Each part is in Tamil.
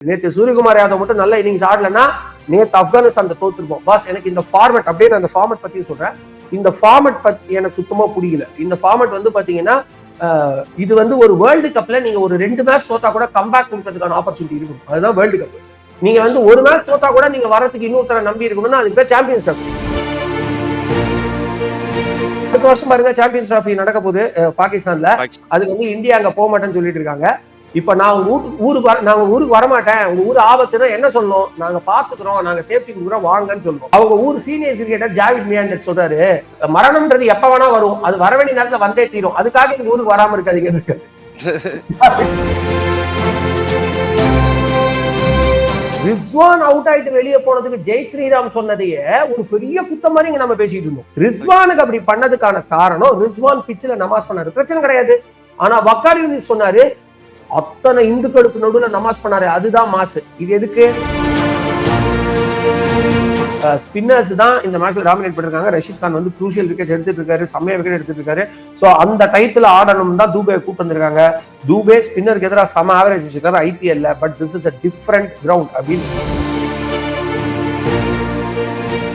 நேத்து சூரியகுமார் யாதவ் மட்டும் நல்ல இன்னிங்ஸ் ஆடலன்னா நேத்து ஆப்கானிஸ்தான் தோத்துருப்போம். பாஸ் எனக்கு இந்த ஃபார்மட் அப்படியே நான் அந்த ஃபார்மட் பத்தி சொல்றேன். இந்த ஃபார்மட் பத்தி எனக்கு சுத்தமா பிடிக்கல. இந்த ஃபார்மட் வந்து பாத்தீங்கன்னா அஹ், இது வந்து ஒரு வேர்ல்டு கப்ல நீங்க ஒரு ரெண்டு மேட்ச் தோத்தா கூட கம்பேக் கொடுக்கறதுக்கான ஆப்பர்ச்சுனிட்டி இருக்கும். அதுதான் வேர்ல்டு கப் நீங்க வந்து ஒரு மேட்ச் தோத்தா கூட நீங்க வரதுக்கு இன்னொருத்தர நம்பி இருக்கணும்னா அதுக்கு பேர் சாம்பியன்ஸ் ட்ராஃபி அடுத்த வருஷம் பாருங்க சாம்பியன்ஸ் ட்ராஃபி நடக்க போகுது பாகிஸ்தான்ல. அதுக்கு வந்து இந்தியா அங்க போக மாட்டேன்னு சொல்லிட்டு இருக்காங்க. இப்ப நான் உங்க வீட்டுக்கு ஊருக்கு வர நான் உங்க ஊருக்கு வரமாட்டேன். உங்க ஊர் ஆபத்துனா என்ன சொல்லணும்? நாங்க பாத்துக்கிறோம். நாங்க சேஃப்டி கொடுக்குறோம் வாங்கன்னு சொல்லணும் அவங்க ஊர் சீனியர் கிரிக்கெட்டர் ஜாவித் மியாண்டட் சொல்றாரு மரணம்ன்றது எப்ப வேணா வரும். அது வர வேண்டிய நேரத்துல வந்தே தீரும். அதுக்காக எங்க ஊருக்கு வராம இருக்காதீங்க. இருக்கு ரிஸ்வான் அவுட் ஆயிட்டு வெளியே போனதுக்கு ஜெய் ஸ்ரீராம் சொன்னதையே ஒரு பெரிய குத்தம் மாதிரி இங்க நம்ம பேசிட்டு இருந்தோம். ரிஸ்வானுக்கு அப்படி பண்ணதுக்கான காரணம் ரிஸ்வான் பிச்சில் நமாஸ் பண்ணாரு. பிரச்சனை கிடையாது. ஆனா வக்காரி யூனிஸ் சொன்னாரு அத்தனை இந்துக்களுக்கு நடுவில் நமாஸ் பண்ணாரு அதுதான் மாசு. இது எதுக்கு? ஸ்பின்னர்ஸ் தான் இந்த மேட்ச்ல டாமினேட் பண்ணிருக்காங்க. ரஷீத் கான் வந்து குரூஷியல் விக்கெட் எடுத்துட்டு இருக்காரு செம்மையா விக்கெட் எடுத்துட்டு இருக்காரு. ஸோ அந்த டைத்துல ஆடணும் தான் தூபே கூட்டு வந்திருக்காங்க. தூபே ஸ்பின்னருக்கு எதிராக செம ஆவரேஜ் வச்சிருக்காரு ஐபிஎல்ல but this is a different ground அப்படின்னு.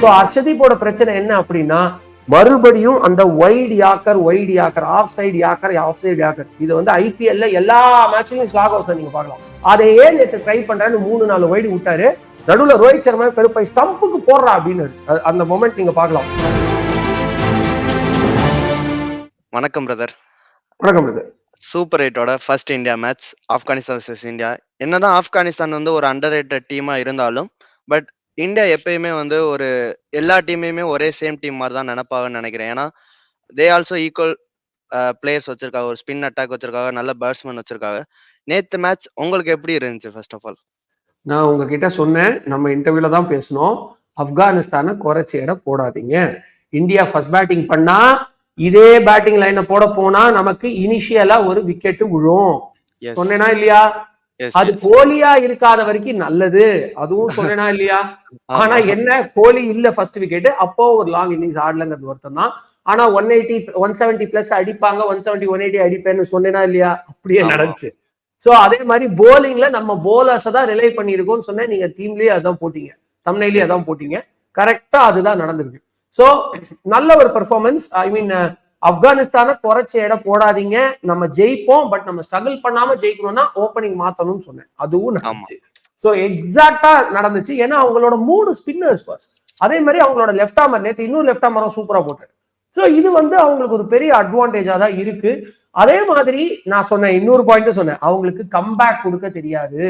ஸோ ஹர்ஷதீப்போட பிரச்சனை என்ன அப்படின்னா மறுபடியும் அந்த wide yorker wide yorker off side yorker off side yorker. இது வந்து ஐபிஎல்ல எல்லா மேட்ச்லயும் ஸ்லாக் ஹவுஸ்ல நீங்க பார்க்கலாம் அதையே நேற்று ட்ரை பண்றேன்னு மூணு நாலு வைடு விட்டாரு. நடுவுல ரோஹித் சர்மா பெருப்பை ஸ்டம்புக்கு போடுறா அப்படின்னு அந்த மொமெண்ட் நீங்க பார்க்கலாம் வணக்கம் பிரதர் வணக்கம் இது super எயிட்டோட first India match Afghanistan vs India என்னதான் ஆப்கானிஸ்தான் வந்து ஒரு அண்டர் ரேட்டட் டீமா இருந்தாலும் பட் இந்தியா எப்பயுமே வந்து ஒரு எல்லா டீமையுமே ஒரே சேம் டீம் மாதிரி தான் நினைப்பாங்கன்னு நினைக்கிறேன். ஏன்னா தே ஆல்சோ ஈக்குவல் பிளேயர்ஸ் வச்சிருக்காங்க. ஒரு ஸ்பின் அட்டாக் வச்சிருக்காங்க. நல்ல பேட்ஸ்மேன் வச்சிருக்காங்க. நேத்து மேட்ச் உங்களுக்கு எப்படி இருந்துச்சு ஃபர்ஸ்ட் ஆஃப் ஆல் நான் உங்ககிட்ட சொன்னேன். நம்ம இன்டர்வியூல தான் பேசணும் ஆப்கானிஸ்தானை குறைச்சி எடை போடாதீங்க. இந்தியா ஃபர்ஸ்ட் பேட்டிங் பண்ணா இதே பேட்டிங் லைனை போட போனா நமக்கு இனிஷியலா ஒரு விக்கெட் விழும் சொன்னேனா இல்லையா? அது கோலியா இருக்காத வரைக்கும் நல்லது. அதுவும் சொன்னேனா இல்லையா? ஆனா என்ன? கோலி இல்ல ஃபர்ஸ்ட் விக்கெட் அப்போ ஒரு லாங் இன்னிங்ஸ் ஆடலங்கிறது ஒருத்தம் தான். ஆனா one eighty one seventy plus அடிப்பாங்க. ஒன் செவன்டி ஒன் எயிட்டி அடிப்பேன்னு சொன்னேனா இல்லையா? அப்படியே. நடந்துச்சு. சோ அதே மாதிரி போலிங்ல நம்ம போலர்ஸை தான் ரிலை பண்ணியிருக்கோம்னு சொன்னேன். நீங்க டீம்லயே அதான் போட்டீங்க. தமிழ்லயே அதான் போட்டீங்க. கரெக்டா அதுதான் நடந்திருக்கு. சோ நல்ல ஒரு பெர்ஃபார்மன்ஸ் ஐ மீன் ஆப்கானிஸ்தானை குறைச்ச எடை போடாதீங்க. நம்ம ஜெயிப்போம் பட் நம்ம ஸ்ட்ரகிள் பண்ணாம ஜெயிக்கணும்னா ஓப்பனிங் மாத்தணும்னு சொன்னேன். அதுவும் நடந்துச்சு. சோ எக்ஸாக்டா நடந்துச்சு. ஏன்னா அவங்களோட மூணு ஸ்பின்னர்ஸ் பாஸ் அதே மாதிரி அவங்களோட லெஃப்ட் ஆமர் நேத்து இன்னொரு லெஃப்ட் ஆமரும் சூப்பரா போட்டாரு. சோ இது வந்து அவங்களுக்கு ஒரு பெரிய அட்வான்டேஜா தான் இருக்கு. அதே மாதிரி நான் சொன்னேன் இன்னொரு பாயிண்ட் சொன்னேன். அவங்களுக்கு கம்பேக் கொடுக்க தெரியாது.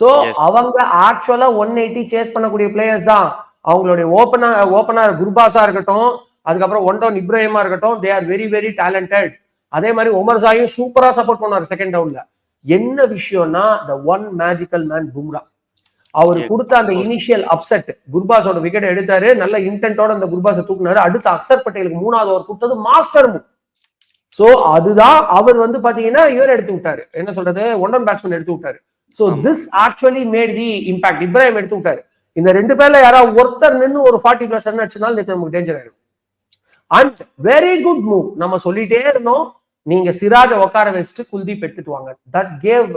So Yes. அவங்க ஆக்சுவலா ஒன் எயிட்டி சேஸ் பண்ணக்கூடிய பிளேயர்ஸ் தான். அவங்களுடைய ஓப்பனர் ஓப்பனர் குர்பாஸா இருக்கட்டும் அதுக்கப்புறம் ஒன் டவுன் இப்ராஹிமா இருக்கட்டும் they are very very talented அதே மாதிரி ஒமர் சாயும் சூப்பரா சப்போர்ட் பண்ணாரு செகண்ட் டவுன்ல என்ன விஷயம்னா the one magical man Bumrah அவர் கொடுத்த அந்த. இனிஷியல் அப்செட் குர்பாஸோட விக்கெட் எடுத்தாரு நல்ல இன்டென்ட்டோட அந்த குர்பாஸை தூக்குனாரு. அடுத்து அக்சர் பட்டேலுக்கு மூணாவது ஓவர் கொடுத்தது மாஸ்டர் மூவ் சோ அதுதான் அவர் வந்து பாத்தீங்கன்னா இவர் எடுத்து விட்டாரு. என்ன சொல்றது? ஒன் பேட்ஸ்மேன் எடுத்து விட்டாரு. So. This actually made the impact Ibrahim எடுத்து விட்டாரு. இந்த ரெண்டு பேர்ல யாராவது ஒருத்தர் நின்னு ஒரு ஃபார்ட்டி பிளஸ் ரன் அடிச்சதுனால நமக்கு டேஞ்சர் ஆயிடும் அண்ட் வெரி குட் மூவ் நம்ம சொல்லிட்டே இருந்தோம். நீங்க சிராஜ உட்கார வச்சுட்டு குல்தீப் எடுத்துட்டு வாங்க. That gave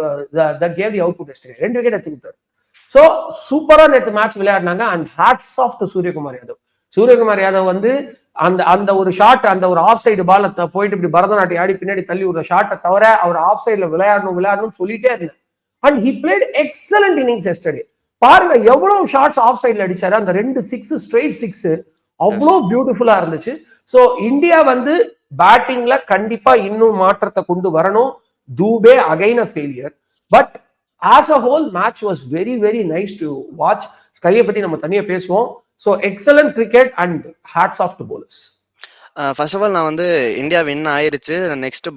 that gave the output ரெண்டு விக்கெட் எடுத்து கொடுத்தாரு. சோ சூப்பரா நேற்று match விளையாடினாங்க. And hats off to Suryakumar Yadav. Suryakumar Yadav வந்து அந்த அந்த ஒரு ஷாட் அந்த ஒரு ஆஃப் சைடு பால் போயிட்டு இப்படி பரதநாட்டியம் ஆடி பின்னாடி தள்ளி விடுற ஷாட்டை தவிர அவர் ஆஃப் சைடுல விளையாடணும் விளையாடணும்னு சொல்லிட்டே இருந்தேன் and he played excellent innings yesterday பாருங்க எவ்வளவு ஷார்ட்ஸ் ஆஃப் சைடுல அடிச்சாரு. அந்த ரெண்டு சிக்ஸ் ஸ்ட்ரெயிட் சிக்ஸ் அவ்வளோ பியூட்டிஃபுல்லா இருந்துச்சு. சோ இந்தியா வந்து பேட்டிங்ல கண்டிப்பா இன்னும் மாற்றத்தை கொண்டு வரணும். Dube again a failure but as a whole match was very very nice to watch ஸ்கையை பத்தி நம்ம தனியா பேசுவோம். So excellent cricket and hats off to bowlers first of all நான் வந்து இந்தியா வின் ஆயிருச்சு. நெக்ஸ்ட்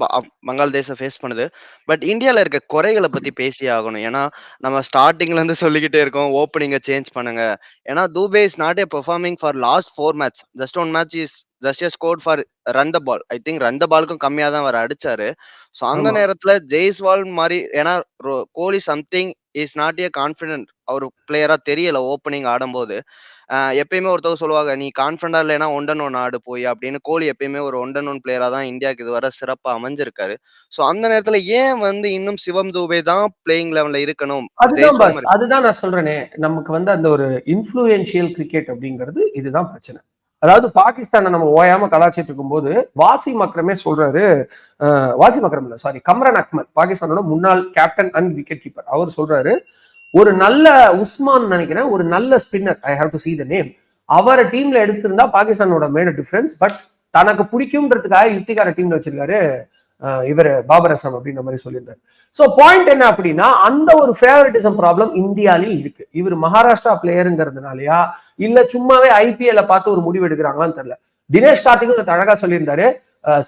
பங்களாதேஷை ஃபேஸ் பண்ணுது. பட் இந்தியாவில் இருக்க குறைகளை பற்றி பேசி ஆகணும். ஏன்னா நம்ம ஸ்டார்டிங்லேருந்து சொல்லிக்கிட்டே இருக்கோம். ஓப்பனிங்கை சேஞ்ச் பண்ணுங்க. ஏன்னா Dube is not a performing for last four match just one match is just score for run the ball I think run the பாலுக்கும் கம்மியா தான் அவர் அடிச்சாரு. ஸோ அந்த. நேரத்துல ஜெய்ஸ்வால் மாதிரி ஏன்னா Kohli something is not a confident அவர் பிளேயரா தெரியல ஓப்பனிங் ஆடும்போது. எப்பயுமே ஒருத்தவங்க சொல்லுவாங்க நீ கான்ஃபிடண்டா இல்லைன்னா ஒண்டன் ஒன் ஆடு போய் அப்படின்னு கோலி எப்பயுமே ஒரு ஒண்டன் ஒன் பிளேயரா தான் இந்தியாவுக்கு இதுவரை சிறப்பா அமைஞ்சிருக்காரு. சோ அந்த நேரத்துல ஏன் வந்து இன்னும் சிவம் தூபே தான் பிளேயிங் லெவல்ல இருக்கணும்? அதுதான் நான் சொல்றேனே. நமக்கு வந்து அந்த ஒரு இன்ஃப்ளூயன்ஷியல் கிரிக்கெட் அப்படிங்கிறது இதுதான் பிரச்சனை. அதாவது பாகிஸ்தானை நம்ம ஓயாம கலாச்சிட்டு இருக்கும்போது வாசி மக்ரமே சொல்றாரு வாசி மக்ரம் இல்ல சாரி கம்ரன் அக்மல் பாகிஸ்தானோட முன்னாள் கேப்டன் அண்ட் விக்கெட் கீப்பர் அவர் சொல்றாரு ஒரு நல்ல உஸ்மான் நினைக்கிறேன் ஒரு நல்ல spinner I have to see the name அவரை டீம்ல எடுத்திருந்தா பாகிஸ்தானோட மேல டிஃபரன்ஸ் பட் தனக்கு பிடிக்கும்ன்றதுக்காக யுக்திகார டீம்ல வச்சிருக்காரு இவர் பாபர் அப்படின்ற மாதிரி சொல்லியிருந்தாரு. சோ பாயிண்ட் என்ன அப்படின்னா அந்த ஒரு ஃபேவரட்டிசம் ப்ராப்ளம் இந்தியாலையும் இருக்கு. இவர் மகாராஷ்டிரா பிளேயருங்கிறதுனாலயா இல்ல சும்மாவே ஐபிஎல்ல பார்த்து ஒரு முடிவு எடுக்கிறாங்களான்னு தெரியல. தினேஷ் கார்த்திக்கும் அழகா சொல்லியிருந்தாரு.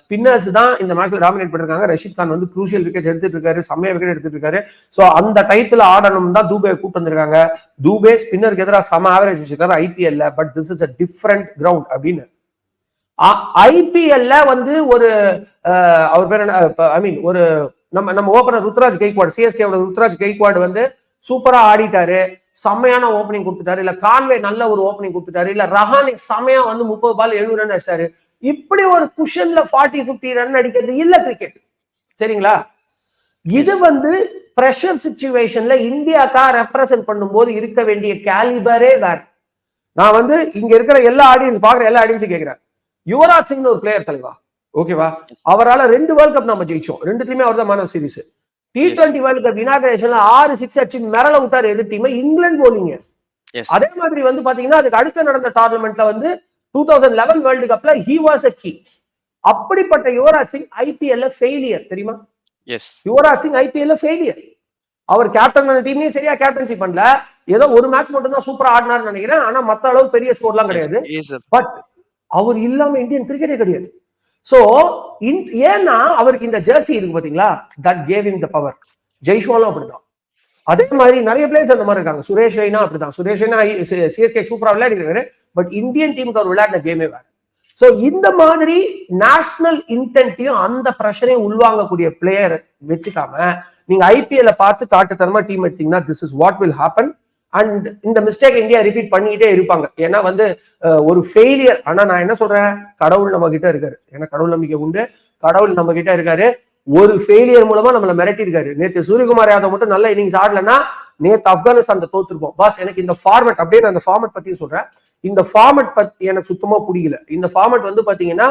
ஸ்பின்னர்ஸ் தான் இந்த மேட்ச்ல டாமினேட் பண்ணிருக்காங்க. ரஷித் கான் வந்து குரூஷியல் விக்கெட் எடுத்துட்டு இருக்காரு. செம்மையா விக்கெட் எடுத்துட்டு இருக்காரு. ஸோ அந்த டைத்துல ஆடணும் தான் தூபே கூப்பிட்டு வந்திருக்காங்க. தூபே ஸ்பின்னருக்கு எதிராக சம ஆவரேஜ் வச்சிருக்காரு ஐபிஎல்ல but this is a different ground அப்படின்னு ஐபிஎல்ல வந்து ஒரு அவர் பேர் என்ன ஐ மீன் ஒரு நம்ம நம்ம ஓபனர் ருத்ராஜ் கெய்க்வாட் சிஎஸ்கேவோட ருத்ராஜ் கெய்க்வாட் வந்து சூப்பரா ஆடிட்டாரு செம்மையான ஓப்பனிங் கொடுத்துட்டாரு இல்ல கான்வே நல்ல ஒரு ஓப்பனிங் கொடுத்துட்டாரு இல்ல ரஹானிக் செம்மையா வந்து முப்பது பால் எழுபது ரன் அடிச்சிட்டாரு. இப்படி ஒரு குஷன்ல ஃபார்ட்டி பிப்டி ரன் அடிக்கிறது இல்ல கிரிக்கெட் சரிங்களா? இது வந்து பிரஷர் சுச்சுவேஷன்ல இந்தியாக்கா ரெப்ரசென்ட் பண்ணும்போது இருக்க வேண்டிய கேலிபரே வேற. நான் வந்து இங்க இருக்கிற எல்லா ஆடியன்ஸ் பாக்குற எல்லா ஆடியன்ஸும் கேட்கிறேன் யுவராஜ் சிங்னு ஒரு பிளேயர் தலைவா? ஓகேவா அவரால ரெண்டு வேர்ல்ட் கப் நம்ம ஜெயிச்சோம். ரெண்டுத்துலயுமே அவர் தான் man series T twenty world cup இனாகிரேஷன்ல ஆறு சிக்ஸ் அடிச்சு மிரள விட்டாரு எதிர் டீம் இங்கிலாந்து போலிங்க. அதே மாதிரி வந்து பாத்தீங்கன்னா அதுக்கு அடுத்து நடந்த டோர்னமெண்ட்ல வந்து டூ தௌசண்ட் லெவன் வேர்ல்டு கப்ல ஹி வாஸ் த கீ அப்படிப்பட்ட யுவராஜ் சிங் ஐபிஎல்ல ஃபெயிலியர் தெரியுமா? யுவராஜ் சிங் ஐபிஎல்ல ஃபெயிலியர் அவர் கேப்டன் பண்ண டீம்லயும் சரியா கேப்டன்சி பண்ணல. ஏதோ ஒரு மேட்ச் மட்டும் தான் சூப்பரா ஆடினார்னு நினைக்கிறேன். ஆனா மத்த அளவு பெரிய ஸ்கோர்லாம் கிடையாது. பட் அவர் இல்லாம இந்தியன் கிரிக்கெட்டே கிடையாது. சோ ஏன்னா அவருக்கு இந்த ஜெர்சி இருக்கு பாத்தீங்களா? That gave him the power ஜெய்ஷ்வாலும் அப்படிதான் அதே மாதிரி நிறைய பிளேயர்ஸ் அந்த மாதிரி இருக்காங்க. சுரேஷ் ரெய்னா அப்படிதான் சுரேஷ் ரெய்னா சிஎஸ்கே சூப்பரா விளையாடிருக்காரு. பட் இந்தியன் டீமுக்கு அவர் விளையாடின கேமே வேற. சோ இந்த மாதிரி நேஷனல் இன்டென்ட்டையும் அந்த ப்ரெஷரையும் உள்வாங்கக்கூடிய பிளேயர் வச்சுக்காம நீங்க ஐபிஎல்ல பார்த்து காட்டுத்தனமா டீம் எடுத்தீங்கன்னா this is what will happen and இந்த மிஸ்டேக் இந்தியா ரிப்பீட் பண்ணிக்கிட்டே இருப்பாங்க. ஏன்னா வந்து ஒரு ஃபெயிலியர் ஆனா நான் என்ன சொல்றேன்? கடவுள் நம்ம கிட்ட இருக்காரு. ஏன்னா கடவுள் நம்பிக்கை உண்டு. கடவுள் நம்ம கிட்ட இருக்காரு. ஒரு ஃபெயிலியர் மூலமா நம்மளை மிரட்டி இருக்காரு நேற்று சூரியகுமார் யாதவ் மட்டும் நல்ல இன்னிங்ஸ் ஆடலன்னா நேற்று ஆப்கானிஸ்தான் தோத்துருப்போம். பாஸ் எனக்கு இந்த ஃபார்மெட் அப்படியே நான் இந்த ஃபார்மெட் பத்தியும் சொல்றேன். இந்த ஃபார்மெட் பத்தி எனக்கு சுத்தமா பிடிக்கல. இந்த ஃபார்மெட் வந்து பாத்தீங்கன்னா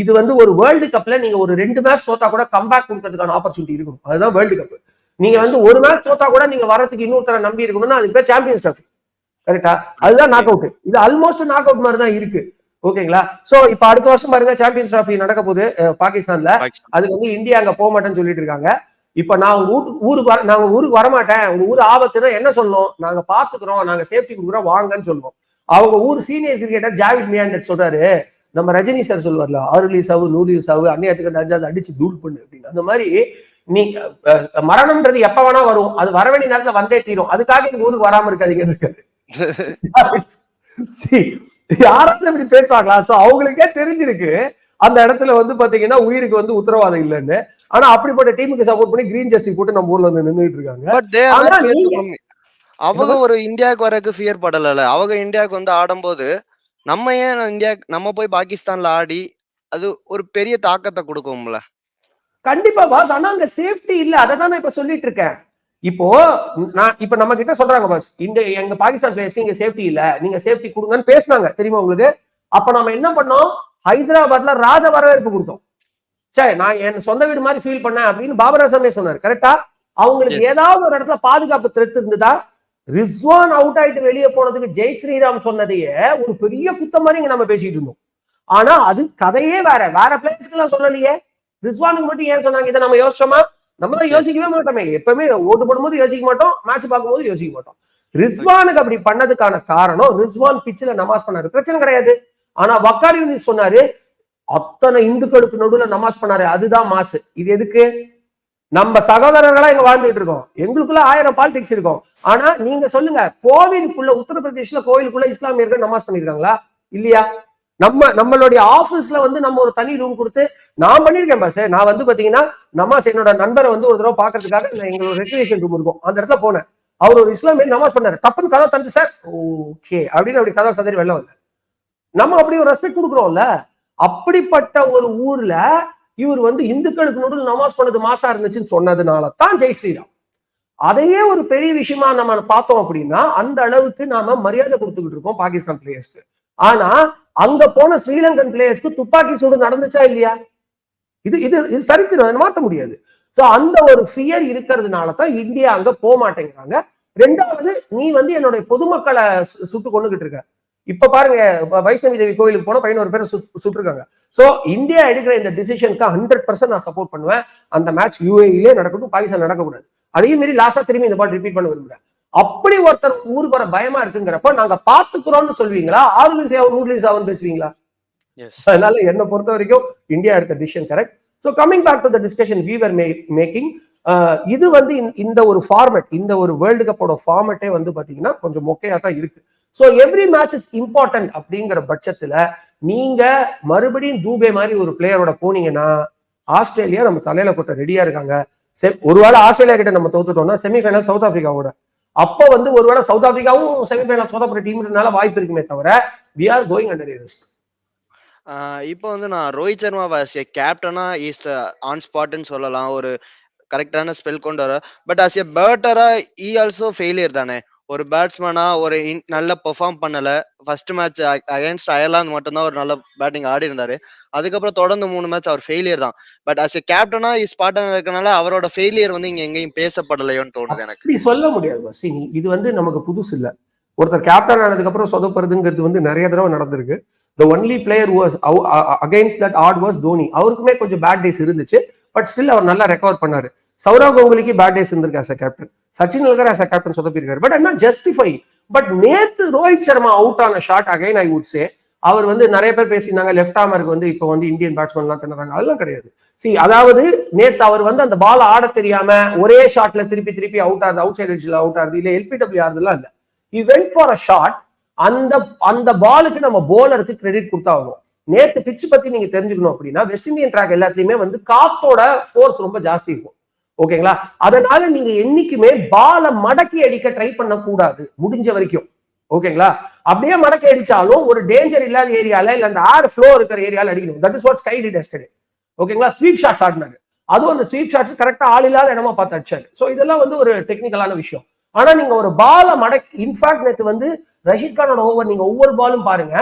இது வந்து ஒரு வேர்ல்டு கப்ல நீங்க ஒரு ரெண்டு மேட்ச் தோத்தா கூட கம்பேக் கொடுக்கறதுக்கான ஆப்பர்ச்சுனிட்டி இருக்கணும். அதுதான் வேர்ல்டு கப் நீங்க வந்து ஒரு மேட்ச் தோத்தா கூட நீங்க வரதுக்கு இன்னொருத்தர நம்பி இருக்கணும்னா அதுக்கு பேர் சாம்பியன்ஸ் ட்ராஃபி கரெக்டா அதுதான் நாக் அவுட் இது ஆல்மோஸ்ட் நாக் அவுட் மாதிரி தான் இருக்கு. ஓகேங்களா சோ இப்ப அடுத்த வருஷம் பாருங்க சாம்பியன்ஸ் ட்ராஃபி நடக்க போகுது பாகிஸ்தான்ல. அதுக்கு வந்து இந்தியா அங்க போக மாட்டேன்னு சொல்லிட்டு இருக்காங்க. இப்ப நான் உங்க வீட்டுக்கு ஊருக்கு வர நான் உங்க ஊருக்கு வரமாட்டேன். உங்க ஊர் ஆபத்துனா என்ன சொல்லணும்? நாங்க பாத்துக்கிறோம் நாங்க சேஃப்டி கொடுக்குறோம் வாங்கன்னு சொல்லுவோம். அவங்க ஊர் சீனியர் கிரிக்கெட்டர் ஜாவிட் மியாண்டட் சொல்றாரு. நம்ம ரஜினி சார் சொல்லுவார்ல ஆறுலி சாவு நூலி சாவு அந்நியத்துக்கு அஞ்சாவது அடிச்சு தூள் பண்ணு அப்படின்னு. அந்த மாதிரி நீ மரணம்ன்றது எப்ப வேணா வரும். அது வர வேண்டிய நேரத்துல வந்தே தீரும். அதுக்காக எங்க ஊருக்கு வராம இருக்காதீங்கன்னு இருக்காரு See, யாராவது இப்படி பேசுவாங்களா? சோ அவங்களுக்கே தெரிஞ்சிருக்கு. அந்த இடத்துல வந்து பாத்தீங்கன்னா உயிருக்கு வந்து உத்தரவாதம் இல்லைன்னு. ஆனா அப்படிப்பட்ட டீமுக்கு சப்போர்ட் பண்ணி கிரீன் ஜெர்சி போட்டு நம்ம ஊர்ல வந்து நின்னுட்டு இருக்காங்க. அவங்க ஒரு இந்தியாவுக்கு வரக்கு ஃபியர் படல அவங்க இந்தியாவுக்கு வந்து ஆடும்போது நம்ம ஏன் இந்தியா நம்ம போய் பாகிஸ்தான்ல ஆடி அது ஒரு பெரிய தாக்கத்தை கொடுக்கும்ல? கண்டிப்பா பாஸ் ஆனா அங்க சேஃப்டி இல்ல. அதை தான் நான் இப்ப சொல்லிட்டு இருக்கேன். இப்போ நான் இப்ப நம்ம கிட்ட சொல்றாங்க பாஸ் இந்த எங்க பாகிஸ்தான் பிளேயர்ஸ்க்கு இங்க சேஃப்டி இல்ல. நீங்க சேஃப்டி கொடுங்கன்னு பேசுனாங்க. தெரியுமா உங்களுக்கு? அப்ப நம்ம என்ன பண்ணோம்? ஹைதராபாத்ல ராஜ வரவேற்பு கொடுத்தோம். சரி நான் என் சொந்த வீடு மாதிரி ஃபீல் பண்ணேன் அப்படின்னு பாபர் அசமே சொன்னார். கரெக்டா அவங்களுக்கு ஏதாவது ஒரு இடத்துல பாதுகாப்பு த்ரெட் இருந்ததா? ரிஸ்வான் அவுட் ஆயிட்டு வெளியே போனதுக்கு ஜெய் ஸ்ரீராம் சொன்னதையே ஒரு பெரிய குத்தம் மாதிரி இங்க நம்ம பேசிட்டு இருந்தோம். ஆனா அது கதையே வேற. வேற பிளேயர்ஸ்க்கு எல்லாம் சொல்லலையே. ரிஸ்வானுக்கு மட்டும் ஏன் சொன்னாங்க? இதை நம்ம யோசிச்சோமா? நம்ம தான் யோசிக்கவே மாட்டோமே. எப்பவுமே ஓட்டு போடும்போது யோசிக்க மாட்டோம் மேட்ச் பார்க்கும்போது யோசிக்க மாட்டோம். ரிஸ்வானுக்கு அப்படி பண்ணதுக்கான காரணம் ரிஸ்வான் பிச்சில் நமாஸ் பண்ணாரு. பிரச்சனை கிடையாது. ஆனா வக்கார் சொன்னாரு அத்தனை இந்துக்களுக்கு நடுவுல நமாஸ் பண்ணாரு. அதுதான் மாசு. இது எதுக்கு? நம்ம சகோதரர்களா இங்க வாழ்ந்துட்டு இருக்கோம். எங்களுக்குள்ள ஆயிரம் பாலிடிக்ஸ் இருக்கும். ஆனா நீங்க சொல்லுங்க கோவிலுக்குள்ள உத்தரப்பிரதேஷ்ல கோவிலுக்குள்ள இஸ்லாமியர்கள் நமாஸ் பண்ணிருக்காங்களா? இல்லையா? நம்ம நம்மளுடைய ஆபீஸ்ல வந்து நம்ம ஒரு தனி ரூம் கொடுத்து நான் பண்ணிருக்கேன் பாஸ் நான் வந்து பாத்தீங்கன்னா நமாஸ் என்னோட நண்பரை வந்து ஒரு தடவை பாக்குறதுக்காக நான் எங்களோட ரெக்ரியேஷன் ரூம் இருக்கும். அந்த இடத்துல போனேன். அவர் ஒரு இஸ்லாமிய நமாஸ் பண்ணாரு. டப்புன்னு கதை தந்து சார் ஓகே அப்படின்னு அப்படி கதை சதறி வெளில வந்தார். நம்ம அப்படி ஒரு ரெஸ்பெக்ட் கொடுக்குறோம்ல. அப்படிப்பட்ட ஒரு ஊர்ல இவர் வந்து இந்துக்களுக்கு நடுவில் நமாஸ் பண்ணது மாசா இருந்துச்சுன்னு சொன்னதுனால தான் ஜெய் ஸ்ரீராம். அதையே ஒரு பெரிய விஷயமா நம்ம பார்த்தோம் அப்படின்னா அந்த அளவுக்கு நாம மரியாதை கொடுத்துக்கிட்டு இருக்கோம் பாகிஸ்தான் பிளேயர்ஸ்க்கு ஆனா அங்க போன ஸ்ரீலங்கன் பிளேயர்ஸ்க்கு துப்பாக்கி சூடு நடந்துச்சா இல்லையா? இது இது இது சரித்திரம். அதை மாற்ற முடியாது. சோ அந்த ஒரு ஃபியர் இருக்கிறதுனால தான் இந்தியா அங்க போக மாட்டேங்கிறாங்க. ரெண்டாவது நீ வந்து என்னுடைய பொதுமக்களை சு- சுட்டு கொண்டுகிட்டு இருக்க. இப்ப பாருங்க வைஷ்ணவி தேவி கோயிலுக்கு போன பதினோரு பேரை சுட்டுருக்காங்க. சோ இந்தியா எடுக்கிற இந்த டிசிஷனுக்கு ஹண்ட்ரட் பர்சன்ட் நான் சப்போர்ட் பண்ணுவேன். அந்த மேட்ச் யூஏஇலே நடக்கட்டும் பாகிஸ்தான் நடக்கக்கூடாது. அதையும் மீறி லாஸ்டா திரும்பி இந்த பாட்டு ரிப்பீட் பண்ண விரும்புறேன். அப்படி ஒருத்தர் ஊருக்கு வர பயமா இருக்குங்கிறப்ப நாங்க பாத்துக்கிறோம்னு சொல்வீங்களா? ஆறுதல் சேவன் நூறுதல் சேவன் பேசுவீங்களா? எஸ் அதனால என்னை பொறுத்த வரைக்கும் இந்தியா எடுத்த decision correct so coming back to the discussion viewer making இது வந்து இந்த- ஒரு ஃபார்மேட் இந்த ஒரு வேர்ல்டு கப்போட ஃபார்மேட்டே வந்து பாத்தீங்கன்னா கொஞ்சம் மொக்கையா தான் இருக்கு. So every match is important அப்படிங்கிற பட்சத்துல நீங்க மறுபடியும் தூபே மாதிரி ஒரு பிளேயரோட போனீங்கன்னா ஆஸ்திரேலியா நம்ம தலையில கொட்ட ரெடியா இருக்காங்க. ஒருவேளை ஆஸ்திரேலியா கிட்ட நம்ம தோத்துட்டோம்னா செமிஃபைனல் சவுத் ஆப்பிரிக்காவோட அப்போ வந்து ஒருவேளை சவுத் ஆப்பிரிக்காவும் செமிஃபைனல் சவுத் டீம்னால வாய்ப்பு இருக்குமே தவிர we are going under risk இப்போ வந்து நான் ரோஹித் சர்மா வாஸ் ஏ கேப்டனா இஸ் ஆன் ஸ்பாட்னு சொல்லலாம். ஒரு கரெக்டான ஸ்பெல் கொண்டு வர. பட் அஸ் ஏ பேட்டரா இ ஆல்சோ ஃபெயிலியர் தானே. ஒரு பேட்ஸ்மேனா ஒரு நல்ல பெர்ஃபார்ம் பண்ணல. ஃபர்ஸ்ட் மேட்ச் அகைன்ஸ்ட் அயர்லாந்து மட்டும்தான் ஒரு நல்ல பேட்டிங் ஆடி இருந்தாரு. அதுக்கப்புறம் தொடர்ந்து மூணு மேட்ச் அவர் ஃபெயிலியர் தான். பட் அஸ் எ கேப்டனா இஸ் பார்ட்னர் இருக்கனால அவரோட ஃபெயிலியர் வந்து இங்க எங்கேயும் பேசப்படலையோன்னு தோணுது எனக்கு. சொல்ல முடியாது இது வந்து நமக்கு புதுசு இல்ல. ஒருத்தர் கேப்டன் ஆனதுக்கு அப்புறம் சொதப்புறதுங்கிறது வந்து நிறைய தடவை நடந்திருக்கு. The only player was against that odd was Dhoni அவருக்குமே கொஞ்சம் பேட் டேஸ் இருந்துச்சு. பட் ஸ்டில் அவர் நல்லா ரெக்கவர் பண்ணாரு. சௌரவ் கங்குலிக்கு பேட் டேஸ் இருந்திருக்கு as a captain Sachin Tendulkar as a captain சொதப்பிருக்காரு but என்ன ஜஸ்டிஃபை பட் நேத்து ரோஹித் சர்மா அவுட் ஆன shot again I would say அவர் வந்து நிறைய பேர் பேசியிருந்தாங்க லெஃப்ட் ஆமருக்கு வந்து இப்போ வந்து இந்தியன் பேட்ஸ்மேன்லாம் திணறாங்க. அதெல்லாம் கிடையாது. சி அதாவது நேத்து அவர் வந்து அந்த பால் ஆட தெரியாம ஒரே ஷாட்ல திருப்பி திருப்பி அவுட் ஆகுது அவுட் சைட் எட்ஜில் அவுட் ஆகுது இல்ல எல்பிடபிள்யூ ஆகுதுலாம் இல்ல. He went for a shot அந்த அந்த பாலுக்கு நம்ம போலருக்கு கிரெடிட் கொடுத்தாகணும். நேத்து பிட்ச் பத்தி நீங்க தெரிஞ்சுக்கணும் அப்படின்னா வெஸ்ட் இந்தியன் ட்ராக் எல்லாத்துலயுமே வந்து காத்தோட ஃபோர்ஸ் ரொம்ப ஜாஸ்தி இருக்கும். ஓகேங்களா? அதனால நீங்க என்னைக்குமே பாலை மடக்கி அடிக்க ட்ரை பண்ண கூடாது முடிஞ்ச வரைக்கும். ஓகேங்களா? அப்படியே மடக்கி அடிச்சாலும் ஒரு டேஞ்சர் இல்லாத ஏரியால இல்ல அந்த ஆறு ஃப்ளோ இருக்கிற ஏரியால அடிக்கணும். That is what SKY did ஓகேங்களா? ஸ்வீப் ஷாட்ஸ் ஆடினாரு. அதுவும் அந்த ஸ்வீப் ஷாட்ஸ் கரெக்டா ஆள் இல்லாத இடமா பார்த்து அடிச்சாரு. ஸோ இதெல்லாம் வந்து ஒரு டெக்னிக்கலான விஷயம். ஆனா நீங்க ஒரு பாலை மடக்கி இன்ஃபேக்ட் நேத்து வந்து ரஷீத் கானோட ஓவர் நீங்க ஒவ்வொரு பாலும் பாருங்க.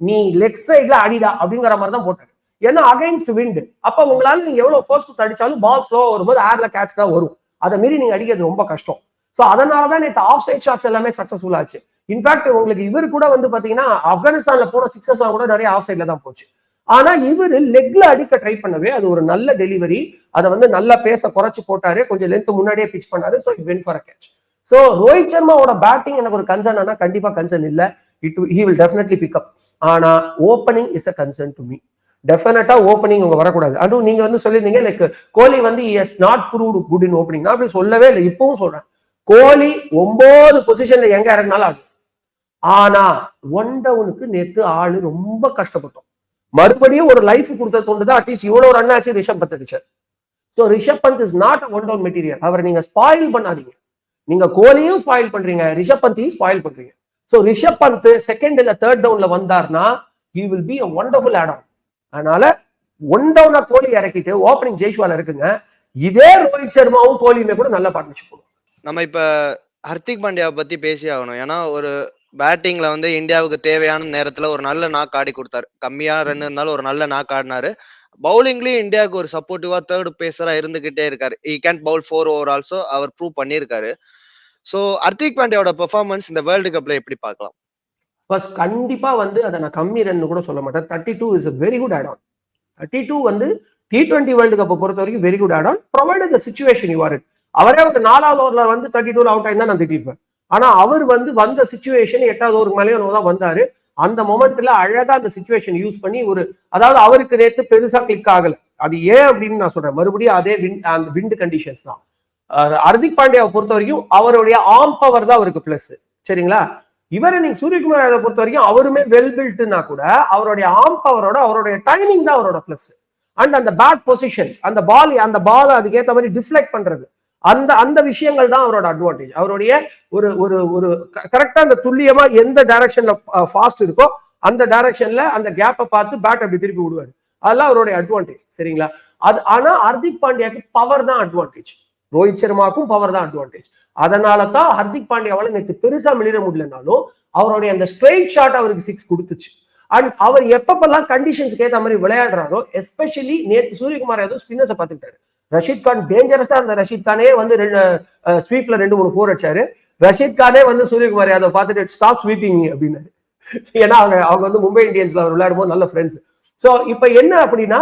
நீ லெக் சைட்ல அடிடா அப்படிங்கிற மாதிரி தான் போட்டாரு. ஏன்னா அகைன்ஸ்ட் விண்ட் அப்ப உங்களால நீங்க எவ்வளவு ஃபோர்ஸ் கொடுத்து அடிச்சாலும் பால் ஸ்லோ வரும்போது ஏர்ல கேட்ச் தான் வரும். அதை மீறி நீங்க அடிக்கிறது ரொம்ப கஷ்டம். சோ அதனாலதான் நேற்று ஆஃப் சைட் ஷாட்ஸ் எல்லாமே சக்சஸ்ஃபுல் ஆச்சு. இன்ஃபேக்ட் உங்களுக்கு இவர் கூட வந்து பாத்தீங்கன்னா ஆப்கானிஸ்தான்ல போன சிக்ஸஸ் கூட நிறைய ஆஃப் சைட்ல தான் போச்சு. ஆனா இவர் லெக்ல அடிக்க ட்ரை பண்ணவே அது ஒரு நல்ல டெலிவரி அதை வந்து நல்லா பேச குறைச்சு போட்டாரு. கொஞ்சம் லென்த் முன்னாடியே பிச் பண்ணாரு. So it went for a catch so Rohit சர்மாவோட batting எனக்கு ஒரு கன்சர்ன் ஆனா கண்டிப்பா கன்சர்ன் இல்ல. It he will definitely pick up ஆனா opening is a concern to me டெஃபினட்டா ஓப்பனிங் உங்க வரக்கூடாது. அதுவும் நீங்க வந்து சொல்லியிருந்தீங்க லைக் கோலி வந்து is not proved good in opening நான் அப்படி சொல்லவே இல்லை இப்பவும் சொல்றேன். கோலி ஒன்பது பொசிஷன்ல எங்க இறங்கினாலும் ஆடு ஆனா ஒன் டவுனுக்கு நேத்து ஆளு ரொம்ப கஷ்டப்பட்டோம். மறுபடியும் ஒரு லைஃப் கொடுத்த தோண்டுதான் அட்லீஸ்ட் இவ்வளவு ரன் ஆச்சு ரிஷப் பந்த் அடிச்சார். So Rishabh Pant is not one down material அவரை நீங்க ஸ்பாயில் பண்ணாதீங்க. நீங்க கோலியும் ஸ்பாயில் பண்றீங்க ரிஷப் பந்தையும் ஸ்பாயில் பண்றீங்க. ஸோ ரிஷப் பந்த் செகண்ட் இல்ல தேர்ட் டவுன்ல வந்தார்னா he will be a wonderful add on அதனால ஒன் டவுனா கோலி இறக்கிட்டு ஓப்பனிங் ஜெய்ஷ்வால் இருக்குங்க. இதே ரோஹித் சர்மாவும் கோலியுமே கூட நல்ல பார்ட்னர்ஷிப் போடும். நம்ம இப்ப ஹர்திக் பாண்டியாவை பத்தி பேசி ஆகணும். ஏன்னா ஒரு பேட்டிங்ல வந்து இந்தியாவுக்கு தேவையான நேரத்துல ஒரு நல்ல நாக் ஆடி கொடுத்தாரு. கம்மியா ரன் இருந்தாலும் ஒரு நல்ல நாக் ஆடினாரு. பவுலிங்லயும் இந்தியாவுக்கு ஒரு சப்போர்ட்டிவா தேர்ட் பேசரா இருந்துகிட்டே இருக்காரு. He can bowl four over also our prove பண்ணியிருக்காரு. ஸோ ஹர்திக் பாண்டியாவோட பெர்ஃபார்மன்ஸ் இந்த வேர்ல்டு கப்ல எப்படி பார்க்கலாம்? ஃபர்ஸ்ட் கண்டிப்பா வந்து அதை நான் கம்மி ரன் கூட சொல்ல மாட்டேன். Thirty two is very good add on thirty two வந்து டி டுவெண்ட்டி வேர்ல்டு கப்பை பொறுத்த வரைக்கும் very good add on provide the situation you are அவரே ஒரு நாலாவது ஓவர்ல வந்து தேர்ட்டி டூல அவுட் ஆயிருந்தா நான் திட்டிருப்பேன். ஆனா அவர் வந்து வந்த சுச்சுவேஷன் எட்டாவது ஓவருக்கு மேலேயே தான் வந்தாரு. அந்த மொமெண்ட்ல அழகா அந்த சுச்சுவேஷன் யூஸ் பண்ணி ஒரு அதாவது அவருக்கு நேத்து பெருசா கிளிக் ஆகல. அது ஏன் அப்படின்னு நான் சொல்றேன். மறுபடியும் அதே விண்ட் அந்த விண்டு கண்டிஷன்ஸ் தான். ஹர்திக் பாண்டியாவை பொறுத்த வரைக்கும் அவருடைய ஆம் பவர் தான் அவருக்கு பிளஸ் சரிங்களா? இவரை நீங்க சூரியகுமார் யாதவ் பொறுத்த வரைக்கும் அவருமே வெல் பில்ட்னா கூட அவருடைய ஆம் பவரோட அவருடைய டைமிங் தான் அவரோட பிளஸ் அண்ட் அந்த பேட் பொசிஷன்ஸ் அந்த பால் அந்த பால் அதுக்கேற்ற மாதிரி டிஃப்ளெக்ட் பண்றது. அந்த அந்த விஷயங்கள் தான் அவரோட அட்வான்டேஜ் அவருடைய ஒரு ஒரு ஒரு கரெக்டா அந்த துல்லியமா எந்த டைரக்ஷன்ல ஃபாஸ்ட் இருக்கோ அந்த டைரக்ஷன்ல அந்த கேப்பை பார்த்து பேட் அப்படி திருப்பி விடுவாரு. அதெல்லாம் அவருடைய அட்வான்டேஜ் சரிங்களா? அது ஆனா ஹர்திக் பாண்டியாக்கு பவர் தான் அட்வான்டேஜ் ரோஹித் சர்மாக்கும் பவர் தான் அட்வான்டேஜ் அதனால தான் ஹர்திக் பாண்டியாவால் நேற்று பெருசா மிளிர முடியலனாலும் அவருடைய அந்த ஸ்ட்ரைட் ஷாட் அவருக்கு சிக்ஸ் கொடுத்துச்சு. அண்ட் அவர் எப்பப்பெல்லாம் கண்டிஷன்ஸ்க்கு ஏற்ற மாதிரி விளையாடுறாரோ எஸ்பெஷலி நேற்று சூரியகுமார் ஏதோ ஸ்பின்னர்ஸை பார்த்துக்கிட்டாரு. ரஷீத் கான் டேஞ்சரஸா இருந்த ரஷீத் கானே வந்து ரெண்டு ஸ்வீப்ல ரெண்டு மூணு ஃபோர் அடிச்சாரு. ரஷீத் கானே வந்து சூரியகுமார் யாதவ் பார்த்துட்டு ஸ்டாப் ஸ்வீப்பிங் அப்படின்னாரு. ஏன்னா அவங்க அவங்க வந்து மும்பை இந்தியன்ஸ்ல அவர் விளையாடும் போது நல்ல ஃப்ரெண்ட்ஸ் ஸோ இப்போ என்ன அப்படின்னா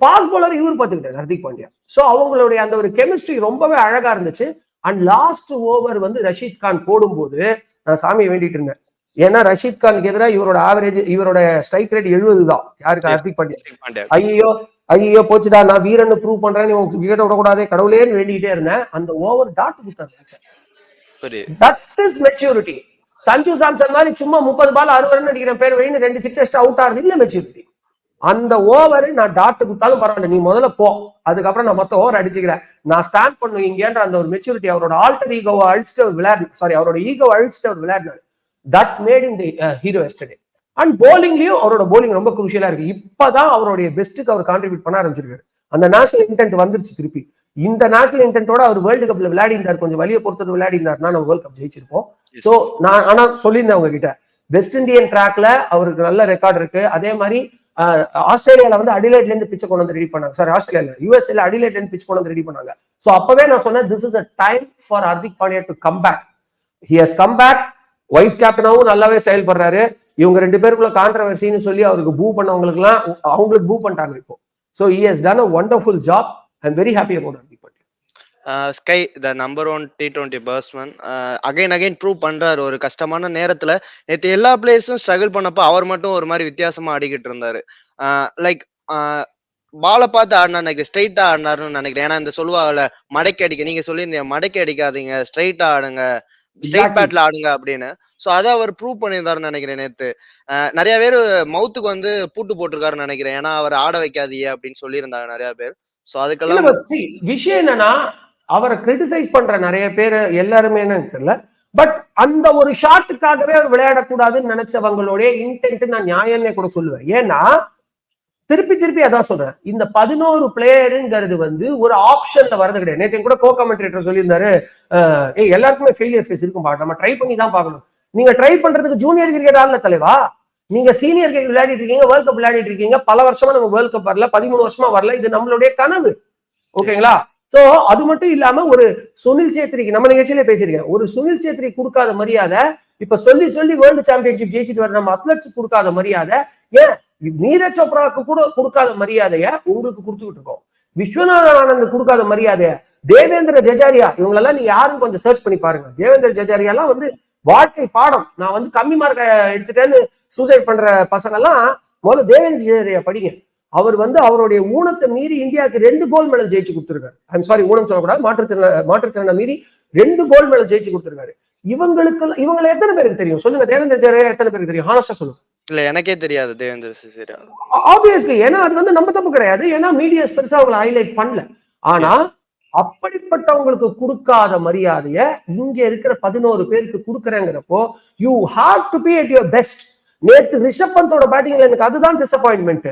பாஸ் bowler இவர் பார்த்துக்கிட்டாரு ஹர்திக் பாண்டியா. ஸோ அவங்களுடைய அந்த ஒரு கெமிஸ்ட்ரி ரொம்பவே அழகா இருந்துச்சு. அண்ட் லாஸ்ட் ஓவர் வந்து ரஷீத் கான் போடும்போது நான் சாமியை வேண்டிட்டு இருந்தேன். ஏன்னா ரஷீத் கானுக்கு எதிராக இவரோட ஆவரேஜ் இவரோட ஸ்ட்ரைக் ரேட் எழுபது தான் யாருக்கு ஹர்திக் பாண்டியா ஐயோ ஐயோ போச்சுடா நான் வீரன்னு ப்ரூவ் பண்றேன் விக்கெட் விடக்கூடாதே கடவுளேன்னு வேண்டிக்கிட்டே இருந்தேன். அந்த ஓவர் டாட் புரியுது. That is maturity Sanju Samson மாதிரி சும்மா முப்பது பால் அறுபது ரன் அடிக்கிற பேர் வெயின்னு ரெண்டு சிக்ஸ் எக்ஸ்ட்ரா அவுட் ஆகுது இல்ல மெச்சூரிட்டி அந்த ஓவர் நான் டாட் கொடுத்தாலும் பரவாயில்ல. நீ முதல்ல போ. அதுக்கப்புறம் நான் மொத்த ஓவர் அடிச்சுக்கிறேன். நான் ஸ்டாண்ட் பண்ணும் இங்கேன்ற அந்த ஒரு மெச்சூரிட்டி அவரோட ஆல்டர் ஈகோவை அழிச்சிட்டு அவர் விளையாடு சாரி அவரோட ஈகோ அழிச்சிட்டு அவர் விளையாடினார். That made him the hero yesterday and போலிங்லயும் அவரோட போலிங் ரொம்ப குருஷியலா இருக்கு. இப்பதான் அவருடைய பெஸ்ட்டுக்கு அவர் கான்ட்ரிபியூட் பண்ண ஆரம்பிச்சிருக்காரு. அந்த நேஷனல் இன்டென்ட் வந்துருச்சு திருப்பி. இந்த நேஷனல் இன்டென்ட்டோட அவர் வேர்ல்டு கப்ல விளையாடி இருந்தார் கொஞ்சம் வழியை பொறுத்தது விளையாடி இருந்தாருன்னா நம்ம வேர்ல்ட் கப் ஜெயிச்சிருப்போம். சோ நான் ஆனா சொல்லியிருந்தேன் உங்ககிட்ட. வெஸ்ட் இண்டியன் ட்ராக்ல அவருக்கு நல்ல ரெக்கார்ட் இருக்கு. அதே மாதிரி ஆஸ்திரேலியால வந்து அடிலைட்ல இருந்து பிச்சை கொண்டு வந்து ரெடி பண்ணாங்க. சாரி ஆஸ்திரேலியால யூஎஸ்ஏல அடிலைட்ல இருந்து பிச்சை கொண்டு வந்து ரெடி பண்ணாங்க. சோ அப்பவே நான் சொன்னேன் this is a time for Hardik Pandya to come back he has come back vice கேப்டனாவும் நல்லாவே செயல்படுறாரு. இவங்க ரெண்டு பேருக்குள்ள கான்ட்ரவர்சின்னு சொல்லி அவருக்கு பூ பண்ணவங்களுக்கு எல்லாம் அவங்களுக்கு பூ பண்ணிட்டாங்க இப்போ. So he has done a wonderful job I am very happy about Hardik Pandya SKY the number one T twenty batsman again again prove பண்றாரு. ஒரு கஷ்டமான நேரத்துல நேற்று எல்லா பிளேயர்ஸும் ஸ்ட்ரகிள் பண்ணப்போ அவர் மட்டும் ஒரு மாதிரி வித்தியாசமா ஆடிக்கிட்டு இருந்தாரு. லைக் பாலை பார்த்து ஆடினா எனக்கு ஸ்ட்ரைட்டா ஆடினாருன்னு நினைக்கிறேன். ஏன்னா இந்த சொல்லுவாங்கல்ல மடக்கி அடிக்க நீங்க சொல்லியிருந்தீங்க மடக்கி அடிக்காதீங்க ஸ்ட்ரைட்டா ஆடுங்க ஸ்ட்ரைட். பேட்ல ஆடுங்க அப்படின்னு. சோ அதை அவர் ப்ரூவ் பண்ணியிருந்தாருன்னு நினைக்கிறேன் நேத்து. ஆஹ் நிறைய பேர் மவுத்துக்கு வந்து பூட்டு போட்டிருக்காருன்னு நினைக்கிறேன். ஏன்னா அவர் ஆட வைக்காதீங்க அப்படின்னு சொல்லியிருந்தாங்க நிறைய பேர். சோ இல்ல அதுக்கெல்லாம் விஷயம் என்னன்னா அவரை கிரிட்டிசைஸ் பண்ற நிறைய பேர் எல்லாருமே எனக்கு தெரியல. பட் அந்த ஒரு ஷாட்டுக்காகவே அவர் விளையாடக்கூடாதுன்னு நினைச்சவங்களுடைய இன்டென்ட் நான் நியாயம்னே கூட சொல்லுவேன். ஏன்னா திருப்பி திருப்பி அதான் சொல்றேன். இந்த பதினோரு பிளேயருங்கிறது வந்து ஒரு ஆப்ஷன்ல வரது கிடையாது. நேற்று கூட கோ கமெண்ட்ரேட்டர் சொல்லியிருந்தாரு ஏ எல்லாருக்குமே ஃபெயிலியர் ஃபேஸ் இருக்கும் பா நம்ம ட்ரை பண்ணி தான் பார்க்கணும். நீங்க ட்ரை பண்றதுக்கு ஜூனியர் கிரிக்கெட் ஆடல தலைவா? நீங்க சீனியர் கிரிக்கெட் விளையாடிட்டு இருக்கீங்க வேர்ல்ட் கப் விளையாடிட்டு இருக்கீங்க. பல வருஷமா நம்ம வேர்ல்ட் கப் வரல பதிமூணு வருஷமா வரல. இது நம்மளுடைய கனவு. ஓகேங்களா? ஸோ அது மட்டும் இல்லாம ஒரு சுனில் சேத்ரிக்கு நம்ம நிகழ்ச்சியில பேசியிருக்கேன். ஒரு சுனில் சேத்ரி கொடுக்காத மரியாதை இப்ப சொல்லி சொல்லி வேர்ல்டு சாம்பியன்ஷிப் ஜெயிச்சிட்டு வர நம்ம அத்லட்ஸ் கொடுக்காத மரியாதை ஏன்? நீரஜ் சோப்ராவுக்கு கூட கொடுக்காத மரியாதைய உங்களுக்கு கொடுத்துக்கிட்டு இருக்கோம். விஸ்வநாதன் ஆனந்த் கொடுக்காத மரியாதைய தேவேந்திர ஜஜாரியா இவங்களெல்லாம் நீங்க யாரும் கொஞ்சம் சர்ச் பண்ணி பாருங்க. தேவேந்திர ஜஜாரியா எல்லாம் வந்து வாழ்க்கை பாடம். நான் வந்து கம்மி மார்க் எடுத்துட்டேன்னு சூசைட் பண்ற பசங்க எல்லாம் முதல்ல தேவேந்திர ஜஜாரியா படிங்க. அவர் வந்து அவருடைய ஊனத்தை மீறி இந்தியாவுக்கு ரெண்டு கோல்ட் மெடல் ஜெயிச்சு கொடுத்துருக்காரு. ஐம் சாரி ஊனம் சொல்லக்கூடாது. மாற்றுத்திறன மாற்றுத்திறனை மீறி ரெண்டு கோல்ட் மெடல் ஜெயிச்சு கொடுத்துருக்காரு. இவங்களுக்கு இவங்களை எத்தனை பேருக்கு தெரியும்? சொல்லுங்க தேவேந்திர ஜெயராயா எத்தனை பேருக்கு தெரியும்? ஹானஸ்டா சொல்லுங்க. இல்ல எனக்கே தெரியாது தேவேந்திர சிசிரியா ஆப்வியஸ்லி ஏன்னா அது வந்து நம்ம தப்பு கிடையாது. ஏன்னா மீடியாஸ் பெருசா அவங்களை ஹைலைட் பண்ணல. ஆனா அப்படிப்பட்டவங்களுக்கு கொடுக்காத மரியாதைய இங்க இருக்கிற பதினோரு பேருக்கு கொடுக்குறேங்கிறப்போ you have to be at your best நேத்து ரிஷப் பந்தோட பேட்டிங்ல எனக்கு அதுதான் டிசப்பாயின்மெண்ட்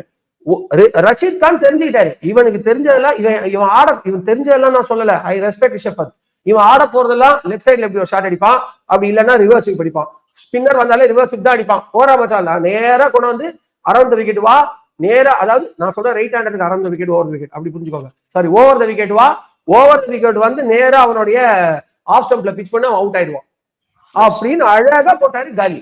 ரஷீத் கான் தெரிஞ்சுக்கிட்டாரு. இவனுக்கு தெரிஞ்சதெல்லாம் இவன் இவன் ஆட இவன் தெரிஞ்சதெல்லாம் நான் சொல்லல. ஐ ரெஸ்பெக்ட் ரிஷபத் இவன் ஆட போறதெல்லாம் லெஃப்ட் சைட்ல எப்படி ஒரு ஷாட் அடிப்பான்? அப்படி இல்லைன்னா ரிவர்ஸ் விக் அடிப்பான். ஸ்பின்னர் வந்தாலே ரிவர்ஸ் ஸ்வீப் தான் அடிப்பான். போரா மச்சான் நேரா கொண்டு வந்து அரௌண்ட் விக்கெட் வா. நேரா அதாவது நான் சொல்றேன் ரைட் ஹேண்டருக்கு அரௌண்ட் விக்கெட் ஓவர் விக்கெட் அப்படி புரிஞ்சுக்கோங்க. சாரி ஓவர் த விக்கெட் வா. ஓவர் த விக்கெட் வந்து நேரா அவனுடைய ஆஃப் ஸ்டம்ப்ல பிச் பண்ண அவுட் ஆயிடுவான். அப்படின்னு அழகா போட்டாரு காலி.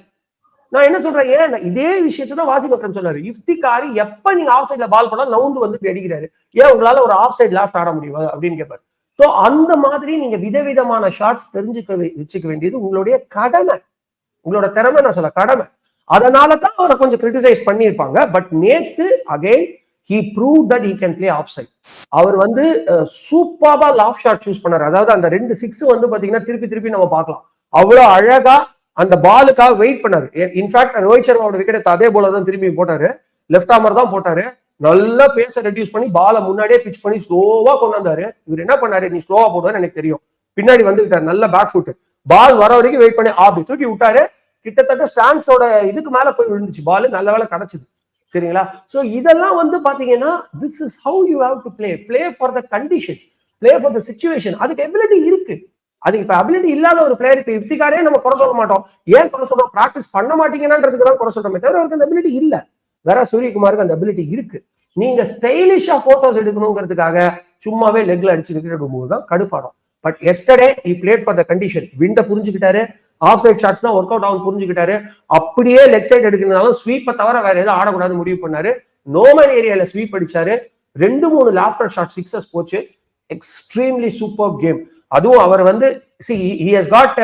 நான் என்ன சொல்றேன்? ஏன் இதே விஷயத்தை தான் வாசி பக்கம் சொன்னாரு. இஃப்திகாரி எப்ப நீங்க ஆஃப் சைட்ல பால் பண்ணா நவுந்து வந்து அடிக்கிறாரு. ஏன் உங்களால ஒரு ஆஃப் சைட் லாஃப்ட் ஆட முடியும்? அப்படின்னு கேட்பாரு சோ அந்த மாதிரி நீங்க விதவிதமான ஷாட்ஸ் தெரிஞ்சுக்க வச்சுக்க வேண்டியது உங்களுடைய கடமை. உங்களோட திறமை நான் சொல்ல கடமை. அதனால தான் அவரை கொஞ்சம் கிரிட்டிசைஸ் பண்ணியிருப்பாங்க. பட் நேத்து again he prove that he can play off side அவர் வந்து சூப்பராக லாஃப் ஷாட் சூஸ் பண்ணாரு. அதாவது அந்த ரெண்டு சிக்ஸ் வந்து பாத்தீங்கன்னா திருப்பி திருப்பி நம்ம பார்க்கலாம். அவ்வளவு அழகா அந்த பாலுக்காக வெயிட் பண்ணாரு. இன்ஃபேக்ட் ரோஹித் சர்மாவோட விக்கெட் அதே போல தான் திரும்பி போட்டாரு. லெஃப்ட் ஆமர் தான் போட்டாரு. நல்லா பேச ரெடியூஸ் பண்ணி பாலை முன்னாடியே பிச் பண்ணி ஸ்லோவா கொண்டு வந்தாரு இவர் என்ன பண்ணாரு? நீ ஸ்லோவா போடுவாரு எனக்கு தெரியும். பின்னாடி வந்துகிட்டாரு நல்ல பேக் ஃபுட் பால் வர வரைக்கும் வெயிட் பண்ணி அப்படி தூக்கி விட்டாரு. கிட்டத்தட்ட ஸ்டாண்ட்ஸோட இதுக்கு மேல போய் விழுந்துச்சு. பால் நல்ல வேலை கிடைச்சது. சரிங்களா? சோ இதெல்லாம் வந்து பாத்தீங்கன்னா this is how you have to play play for the conditions play for the situation அதுக்கு எபிலிட்டி இருக்கு. அது இப்ப அபிலிட்டி இல்லாத ஒரு பிளேயர் இப்ப இஃப்திகாரே நம்ம குறை சொல்ல மாட்டோம். ஏன் குறை சொல்றோம்? பிராக்டிஸ் பண்ண மாட்டீங்கன்றதுக்கு தான் குறை சொல்றோமே தவிர அவருக்கு அந்த அபிலிட்டி இல்ல. வேற சூரியகுமாருக்கு அந்த அபிலிட்டி இருக்கு. நீங்க ஸ்டைலிஷா போட்டோஸ் எடுக்கணுங்கிறதுக்காக சும்மாவே லெக்ல அடிச்சு விக்கெட் தான் கடுப்பாடும் but yesterday he played for the condition விண்ட புரிஞ்சுக்கிட்டாரு. ஆஃப் சைட் ஷாட்ஸ் தான் ஒர்க் அவுட் ஆகும் புரிஞ்சுக்கிட்டாரு. அப்படியே லெக் சைட் எடுக்கணும்னாலும் ஸ்வீப்பை தவிர வேற எதுவும் ஆடக்கூடாது முடிவு பண்ணாரு. நோமேன் ஏரியால ஸ்வீப் அடிச்சாரு. ரெண்டு மூணு லாஃப்டர் ஷாட் சிக்ஸஸ் போச்சு. எக்ஸ்ட்ரீம்லி சூப்பர் கேம் அதுவும் அவர் வந்து சி ஹஸ் காட்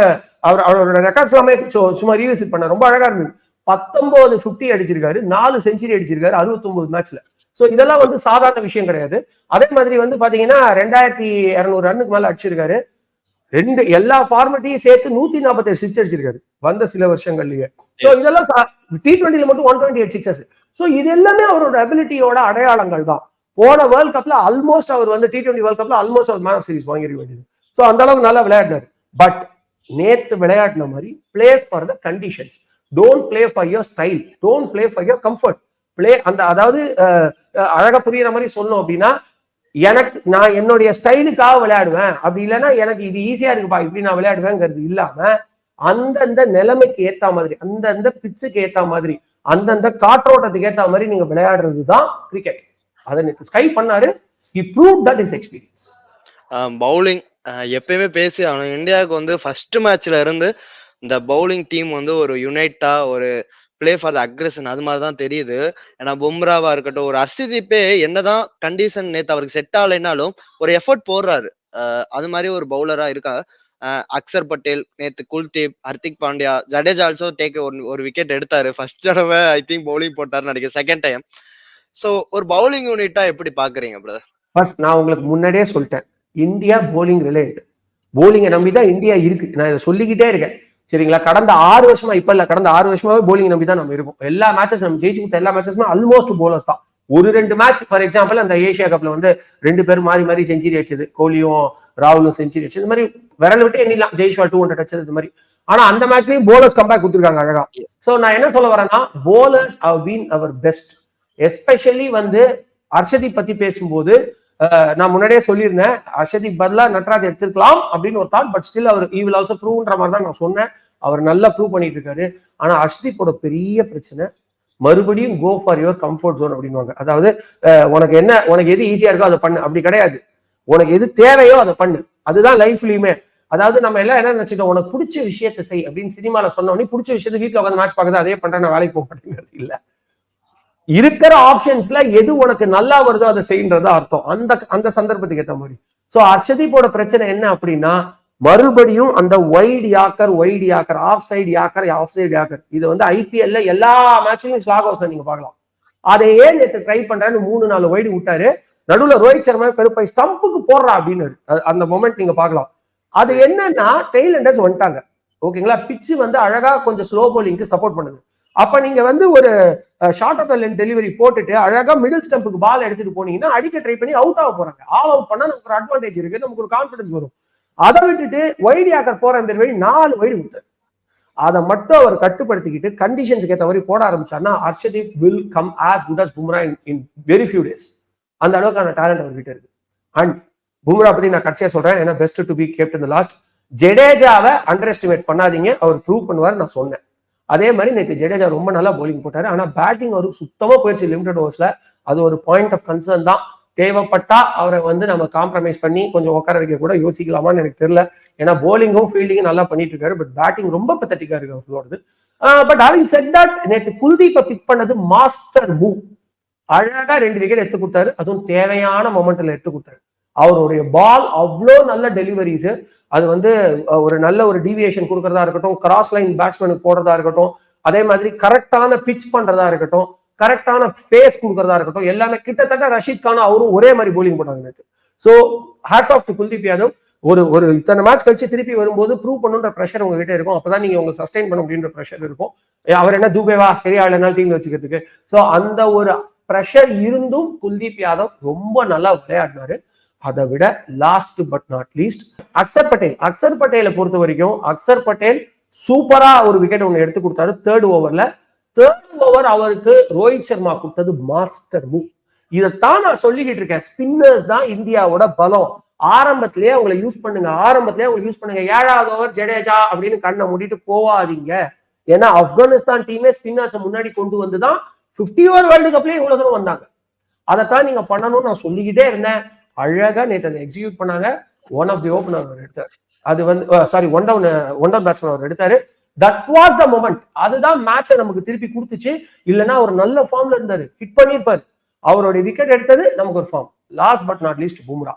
அவர் அவரோட ரெக்கார்ட்ஸ் எல்லாமே சும்மா ரீவிசிட் பண்ண ரொம்ப அழகா இருந்தது. பத்தொன்பது பிப்டி அடிச்சிருக்காரு நாலு செஞ்சுரி அடிச்சிருக்காரு அறுபத்தொன்பது மேட்ச்ல சோ இதெல்லாம் வந்து சாதாரண விஷயம் கிடையாது. அதே மாதிரி வந்து பாத்தீங்கன்னா ரெண்டாயிரத்தி இருநூறு ரன்னுக்கு மேல அடிச்சிருக்காரு. ரெண்டு எல்லா ஃபார்மட்டையும் சேர்த்து நூத்தி நாற்பத்தி சிக்ஸ் அடிச்சிருக்காரு வந்த சில வருஷங்கள்லயே. சோ இதெல்லாம் டி டுவெண்ட்டில மட்டும் one twenty eight sixes so இது எல்லாமே அவரோட அபிலிட்டியோட அடையாளங்கள் தான். போன வேர்ல்ட் கப்ல ஆல்மோஸ்ட் அவர் வந்து டி டுவெண்ட்டி வேர்ல்ட் கப்ல ஆல்மோஸ்ட் அவர் மேன் ஆஃப் சீரிஸ் வாங்கிருக்க வேண்டியது. ஸோ அந்த அளவுக்கு நல்லா விளையாடினார் பட் நேத்து விளையாடின மாதிரி play for the conditions don't play for your style don't play for your comfort play அந்த அதாவது அழகா புரியுற மாதிரி சொன்னோம் அப்படின்னா எனக்கு நான் என்னுடைய ஸ்டைலுக்காக விளையாடுவேன். அப்படி இல்லைன்னா எனக்கு இது ஈஸியா இருக்குப்பா இப்படி நான் விளையாடுவேங்கிறது இல்லாம அந்தந்த நிலைமைக்கு ஏத்த மாதிரி அந்தந்த பிச்சுக்கு ஏத்த மாதிரி அந்தந்த காற்றோட்டத்துக்கு ஏத்த மாதிரி நீங்க விளையாடுறது தான் கிரிக்கெட் அதை ஸ்கை பண்ணாரு. He prove that is experience bowling எப்பயுமே பேசி ஆகணும். இந்தியாவுக்கு வந்து ஃபர்ஸ்ட் மேட்ச்ல இருந்து இந்த பவுலிங் டீம் வந்து ஒரு யுனைட்டா ஒரு பிளே ஃபார் த அக்ரெஷன் அது மாதிரி தான் தெரியுது. ஏன்னா பும்ராவா இருக்கட்டும் ஒரு அர்ஷதீப்பே என்னதான் கண்டிஷன் நேத்து அவருக்கு செட் ஆகலைனாலும் ஒரு எஃபர்ட் போடுறாரு. அது மாதிரி ஒரு பவுலரா இருக்கா அக்சர் பட்டேல் நேத்து குல்தீப் ஹர்திக் பாண்டியா ஜடேஜா ஆல்சோ டேக் ஒரு ஒரு விக்கெட் எடுத்தாரு. ஃபர்ஸ்ட் தடவை ஐ திங்க் பவுலிங் போட்டாருன்னு நினைக்கிறேன் செகண்ட் டைம் சோ ஒரு பவுலிங் யூனிட்டா எப்படி பாக்குறீங்க பிரதர் ஃபர்ஸ்ட் நான் உங்களுக்கு முன்னாடியே சொல்லிட்டேன். இந்தியா போலிங் ரிலேட் போலிங்கை நம்பி தான் இந்தியா இருக்கு. நான் இதை சொல்லிக்கிட்டே இருக்கேன். சரிங்களா? கடந்த ஆறு வருஷமா இப்ப இல்ல கடந்த ஆறு வருஷமாவே போலிங் நம்பி தான் நம்ம இருக்கும் எல்லா மேட்சஸ் நம்ம ஜெயிச்சு கொடுத்த எல்லா மேட்சஸ்மே ஆல்மோஸ்ட் போலர்ஸ் தான். ஒரு ரெண்டு மேட்ச் ஃபார் எக்ஸாம்பிள் அந்த ஏஷியா கப்ல வந்து ரெண்டு பேரும் மாறி மாறி செஞ்சுரி அடிச்சது. கோலியும் ராகுலும் செஞ்சுரி அடிச்சது. இந்த மாதிரி விரல் விட்டு எண்ணிலாம் ஜெய்ஷ்வா டூ ஹண்ட்ரட் அடிச்சது இந்த மாதிரி. ஆனா அந்த மேட்ச்லயும் போலர்ஸ் கம்பேக் கொடுத்துருக்காங்க அழகா. சோ நான் என்ன சொல்ல வரேன்னா bowlers have been our best especially வந்து அர்ஷதி பத்தி பேசும்போது நான் முன்னாடியே சொல்லியிருந்தேன் அஷதிக் பதிலா நட்ராஜ் எடுத்திருக்கலாம் அப்படின்னு ஒரு தாட் பட் ஸ்டில் அவர் ஈ வில் ஆல்சோ ப்ரூவ்ன்ற மாதிரி தான் நான் சொன்னேன். அவர் நல்லா ப்ரூவ் பண்ணிட்டு இருக்காரு ஆனா அஷ்தீப்போட பெரிய பிரச்சனை மறுபடியும் go for your comfort zone அப்படின்வாங்க அதாவது உனக்கு என்ன உனக்கு எது ஈஸியா இருக்கோ அதை பண்ணு. அப்படி கிடையாது. உனக்கு எது தேவையோ அதை பண்ணு. அதுதான் லைஃப்லயுமே அதாவது நம்ம எல்லாம் என்ன நினைச்சிட்டோம்? உனக்கு பிடிச்ச விஷயத்தை செய் அப்படின்னு சினிமால சொன்ன பிடிச்ச விஷயத்த வீட்டுல உட்காந்து மேட்ச் பார்க்கறது அதே பண்றேன் நான் வேலைக்கு போக மாட்டேங்கிறது இல்லை. இருக்கிற ஆப்ஷன்ஸ்ல எது உனக்கு நல்லா வருதோ அதை செய்யறது அர்த்தம். அந்த அந்த சந்தர்ப்பத்துக்கு ஏத்த மாதிரி. சோ அர்ஷதீப்போட பிரச்சனை என்ன அப்படின்னா மறுபடியும் அந்த wide yorker wide yorker off side yorker off side yorker. இது வந்து ஐபிஎல்ல எல்லா மேட்ச்லயும் ஸ்லாக் ஹவுஸ்ல நீங்க பார்க்கலாம். அதை ஏன் நேற்று ட்ரை பண்றேன்னு மூணு நாலு வைடு விட்டாரு. நடுவுல ரோஹித் சர்மா கருப்பை ஸ்டம்புக்கு போடுறா அப்படின்னு அந்த மொமெண்ட் நீங்க பார்க்கலாம். அது என்னன்னா டெய்லண்டர்ஸ் வந்துட்டாங்க. ஓகேங்களா? பிச்சு வந்து அழகா கொஞ்சம் ஸ்லோ போலிங்க்கு சப்போர்ட் பண்ணுது. அப்ப நீங்க வந்து ஒரு ஷார்ட் ஆஃப் லென் டெலிவரி போட்டுட்டு அழகா மிடில் ஸ்டம்புக்கு பால் எடுத்துட்டு போனீங்கன்னா அடிக்க ட்ரை பண்ணி அவுட் ஆக போறாங்க. ஆல் அவுட் பண்ணா நமக்கு ஒரு அட்வான்டேஜ் இருக்கு. நமக்கு ஒரு கான்பிடன்ஸ் வரும். அதை விட்டுட்டு வைடி ஆக்கர் போற அந்த வழி நாலு வைடு விட்டார் அதை மட்டும் அவர் கட்டுப்படுத்திக்கிட்டு கண்டிஷன்ஸ்க்கு ஏற்ற மாதிரி போட ஆரம்பிச்சார்னா Arshdeep will come as good as Bumrah in very few days அந்த அளவுக்கான டேலண்ட் அவர்கிட்ட இருக்கு. அண்ட் பும்ரா பத்தி நான் கடைசியா சொல்றேன். ஏன்னா பெஸ்ட் டு பி கேப்ட் இந்த லாஸ்ட் ஜடேஜாவை அண்டர் எஸ்டிமேட் பண்ணாதீங்க. அவர் ப்ரூவ் பண்ணுவார் நான் சொன்னேன். அதே மாதிரி நேற்று ஜடேஜா ரொம்ப நல்லா போலிங் போட்டாரு. ஆனால் பேட்டிங் அவருக்கு சுத்தமாக போயிடுச்சு லிமிடெட் ஓவர்ஸில் அது ஒரு பாயிண்ட் ஆஃப் கன்சர்ன் தான். தேவைப்பட்டா அவரை வந்து நம்ம காம்ப்ரமைஸ் பண்ணி கொஞ்சம் உட்கார வைக்க கூட யோசிக்கலாமான்னு எனக்கு தெரியல. ஏன்னா போலிங்கும் ஃபீல்டிங்கும் நல்லா பண்ணிட்டு இருக்காரு. பட் பேட்டிங் ரொம்ப பத்தட்டிக்கா இருக்கு அவர்களோடது பட் ஹேவிங் செட் தட் நேற்று குல்தீப்பை பிக் பண்ணது மாஸ்டர் மூவ் அழகா ரெண்டு விக்கெட் எடுத்து கொடுத்தாரு. அதுவும் தேவையான மொமெண்ட்ல எடுத்து கொடுத்தாரு. அவருடைய பால் அவ்வளோ நல்ல டெலிவரிஸ் அது வந்து ஒரு நல்ல ஒரு டீவியேஷன் கொடுக்கறதா இருக்கட்டும் கிராஸ் லைன் பேட்ஸ்மேனுக்கு போடுறதா இருக்கட்டும் அதே மாதிரி கரெக்டான பிச் பண்றதா இருக்கட்டும் கரெக்டான ஃபேஸ் கொடுக்கறதா இருக்கட்டும் எல்லாமே கிட்டத்தட்ட ரஷீத் கான் அவரும் ஒரே மாதிரி போலிங் போட்டாங்க நேற்று so hats off to Kuldeep Yadav. ஒரு ஒரு இத்தனை மேட்ச் கழிச்சு திருப்பி வரும்போது ப்ரூவ் பண்ணுன்ற ப்ரெஷர் உங்ககிட்ட இருக்கும். அப்பதான் நீங்க உங்களுக்கு சஸ்டைன் பண்ண முடியுன்ற ப்ரெஷர் இருக்கும். அவர் என்ன தூபேவா சரியா இல்லைனாலும் டீம்ல வச்சுக்கிறதுக்கு. ஸோ அந்த ஒரு ப்ரெஷர் இருந்தும் குல்தீப் யாதவ் ரொம்ப நல்லா விளையாடினாரு. அதை விட last but not least Axar Patel. Axar பட்டேலை பொறுத்த வரைக்கும் அக்சர் பட்டேல் சூப்பரா ஒரு விக்கெட் ஒன்று எடுத்து கொடுத்தாரு தேர்ட் ஓவர்ல தேர்ட் ஓவர் அவருக்கு ரோஹித் சர்மா கொடுத்தது மாஸ்டர் மூவ் இதைத்தான் நான் சொல்லிக்கிட்டு இருக்கேன். ஸ்பின்னர்ஸ் தான் இந்தியாவோட பலம். ஆரம்பத்திலேயே அவங்களை யூஸ் பண்ணுங்க. ஆரம்பத்திலேயே அவங்களை யூஸ் பண்ணுங்க. ஏழாவது ஓவர் ஜடேஜா அப்படின்னு கண்ணை மூடிட்டு போவாதீங்க. ஏன்னா ஆப்கானிஸ்தான் டீமே ஸ்பின்னர்ஸை முன்னாடி கொண்டு வந்து தான் பிப்டி ஓவர் வேர்ல்டு கப்லயே இவ்வளவு தூரம் வந்தாங்க. அதைத்தான் நீங்க பண்ணணும்னு நான் சொல்லிக்கிட்டே இருந்தேன். அழகா நேற்று அதை எக்ஸிக்யூட் பண்ணாங்க. ஒன் ஆஃப் தி ஓப்பனர் அவர் எடுத்தார். அது வந்து sorry one down one down batsman அவர் எடுத்தாரு. தட் வாஸ் த மொமெண்ட் அதுதான் மேட்சை நமக்கு திருப்பி கொடுத்துச்சு. இல்லைன்னா அவர் நல்ல ஃபார்ம்ல இருந்தாரு. ஹிட் பண்ணியிருப்பாரு. அவருடைய விக்கெட் எடுத்தது நமக்கு ஒரு form lost but not least Bumrah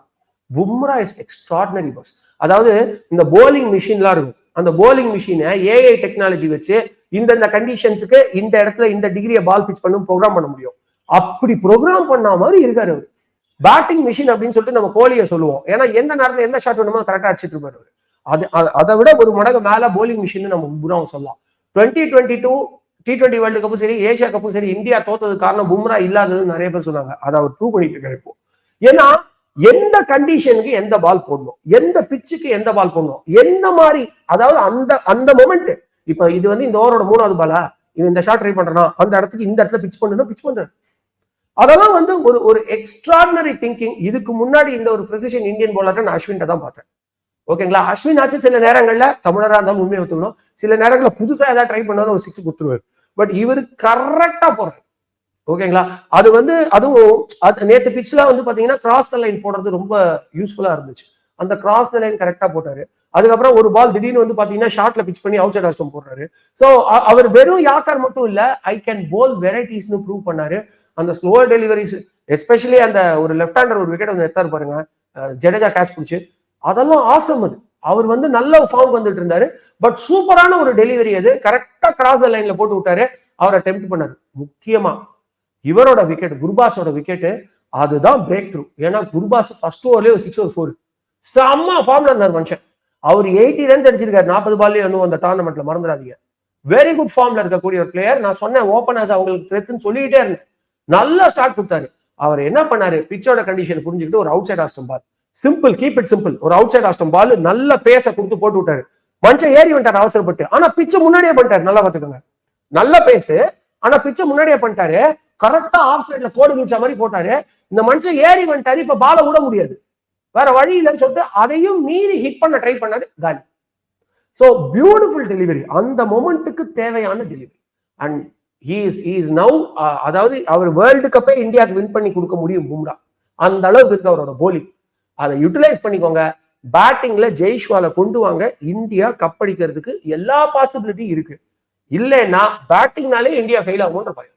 Bumrah is extraordinary boss அதாவது இந்த போலிங் மிஷின்லாம் இருக்கும். அந்த போலிங் மிஷினை ஏஐ டெக்னாலஜி வச்சு இந்தந்த கண்டிஷன்ஸுக்கு இந்த இடத்துல இந்த டிகிரியை பால் பிச் பண்ணும் ப்ரோக்ராம் பண்ண முடியும். அப்படி ப்ரோக்ராம் பண்ண மாதிரி இருக்காரு அவர். பேட்டிங் மிஷின் அப்படின்னு சொல்லிட்டு நம்ம கோலியை சொல்லுவோம். ஏன்னா எந்த நேரத்துல எந்த ஷாட் வேணுமோ கரெக்டா அடிச்சிட்டு இருப்பாரு அது அதை விட ஒரு மடங்கு மேல போலிங் மிஷின் நம்ம பும்ராவை சொல்லலாம். Twenty twenty two T twenty world கப்பும் சரி ஏசியா கப்பும் சரி இந்தியா தோத்தது காரணம் பும்ரா இல்லாததுன்னு நிறைய பேர் சொன்னாங்க. அதை அவர் ப்ரூவ் பண்ணிட்டு இருக்காரு இப்போ. ஏன்னா எந்த கண்டிஷனுக்கு எந்த பால் போடணும்? எந்த பிச்சுக்கு எந்த பால் போடணும்? எந்த மாதிரி அதாவது அந்த அந்த மொமெண்ட் இப்ப இது வந்து இந்த ஓவரோட மூணாவது பாலா இவன் இந்த ஷாட் ட்ரை பண்றானா? அந்த இடத்துக்கு இந்த இடத்துல பிச் பண்ணுனா பிச் பண்றாரு. அதெல்லாம் வந்து ஒரு ஒரு எக்ஸ்ட்ராடினரி திங்கிங் இதுக்கு முன்னாடி இந்த ஒரு ப்ரெசிஷன் இந்தியன் போலர்ட்ட நான் அஸ்வின்ட்ட தான் பார்த்தேன். ஓகேங்களா? அஸ்வின் ஆச்சு சில நேரங்களில் தமிழராக இருந்தாலும் உண்மையை ஒத்துக்கணும். சில நேரங்களில் புதுசாக ஏதாவது ட்ரை பண்ணாலும் ஒரு சிக்ஸ் குத்துருவாரு பட் இவர் கரெக்டாக போறாரு. ஓகேங்களா? அது வந்து அதுவும் அது நேற்று பிச்சில் வந்து பார்த்தீங்கன்னா கிராஸ் த லைன் போடுறது ரொம்ப யூஸ்ஃபுல்லாக இருந்துச்சு. அந்த கிராஸ் த லைன் கரெக்டாக போட்டாரு. அதுக்கப்புறம் ஒரு பால் திடீர்னு வந்து பார்த்தீங்கன்னா ஷார்ட்ல பிச் பண்ணி அவுட் சைட் ஆஸ்டம் போடுறாரு. ஸோ அவர் வெறும் யாக்கர் மட்டும் இல்லை ஐ கேன் போல் வெரைட்டிஸ்னு ப்ரூவ் பண்ணாரு. அந்த ஸ்லோவர் டெலிவரிஸ் எஸ்பெஷலி அந்த ஒரு லெஃப்ட் ஹேண்டர் ஒரு விக்கெட் வந்து எடுத்தாரு பாருங்க. ஜடேஜா கேட்ச் பிடிச்சி. அதெல்லாம் ஆசம் அது. அவர் வந்து நல்ல ஃபார்ம் வந்துட்டு இருந்தாரு. பட் சூப்பரான ஒரு டெலிவரி அது. கரெக்டா கிராஸ் லைன்ல போட்டு விட்டாரு. அவரை அட்டெம்ட் பண்ணாரு. முக்கியமா இவரோட விக்கெட் குர்பாஸோட விக்கெட் அதுதான் பிரேக் த்ரூ ஏன்னா குர்பாஸ் ஃபர்ஸ்ட் ஓவர்லயே ஒரு சிக்ஸ் ஓவர் ஃபோர் செம்ம ஃபார்ம்ல இருந்தார் மனுஷன். அவர் எயிட்டி ரன்ஸ் அடிச்சிருக்காரு. நாற்பது பால்லே இன்னும் அந்த டோர்னமெண்ட்ல மறந்துடாதீங்க. வெரி குட் ஃபார்ம்ல இருக்கக்கூடிய ஒரு பிளேயர் நான் சொன்னேன் ஓப்பனர்ஸ் அவங்களுக்கு த்ரெத்துன்னு சொல்லிட்டே இருந்தேன். நல்லா ஸ்டார்ட் கொடுத்தாரு. அவர் என்ன பண்ணாரு? பிச்சோட கண்டிஷன் புரிஞ்சுக்கிட்டு ஒரு outside off stump ball simple keep it simple ஒரு அவுட் சைட் ஆஸ்டம் பால் நல்ல பேச கொடுத்து போட்டு விட்டாரு. மனுஷன் ஏறி வந்துட்டாரு அவசரப்பட்டு. ஆனா பிச்சை முன்னாடியே பண்ணிட்டாரு. நல்லா பாத்துக்கோங்க நல்ல பேசு ஆனா பிச்சை முன்னாடியே பண்ணிட்டாரு. கரெக்டா ஆஃப் சைட்ல கோடு கிழிச்ச மாதிரி போட்டாரு. இந்த மனுஷன் ஏறி வந்துட்டாரு. இப்ப பால விட முடியாது. வேற வழி இல்லைன்னு சொல்லிட்டு அதையும் மீறி ஹிட் பண்ண ட்ரை பண்ணாரு காலி. சோ பியூட்டிஃபுல் டெலிவரி அந்த மொமெண்ட்டுக்கு தேவையான delivery and is is now அதாவது அவர் வேர்ல்டு கப்பே இந்தியாவுக்கு வின் பண்ணி கொடுக்க முடியும் பும்ரா. அந்த அளவுக்கு இருக்கு அவரோட போலி அதை யூட்டிலைஸ் பண்ணிக்கோங்க. பேட்டிங்ல ஜெய்ஷ்வால கொண்டு வாங்க. இந்தியா கப் அடிக்கிறதுக்கு எல்லா பாசிபிலிட்டியும் இருக்கு. இல்லைன்னா பேட்டிங்னாலே இந்தியா ஃபெயில் ஆகும்ன்ற பயம்.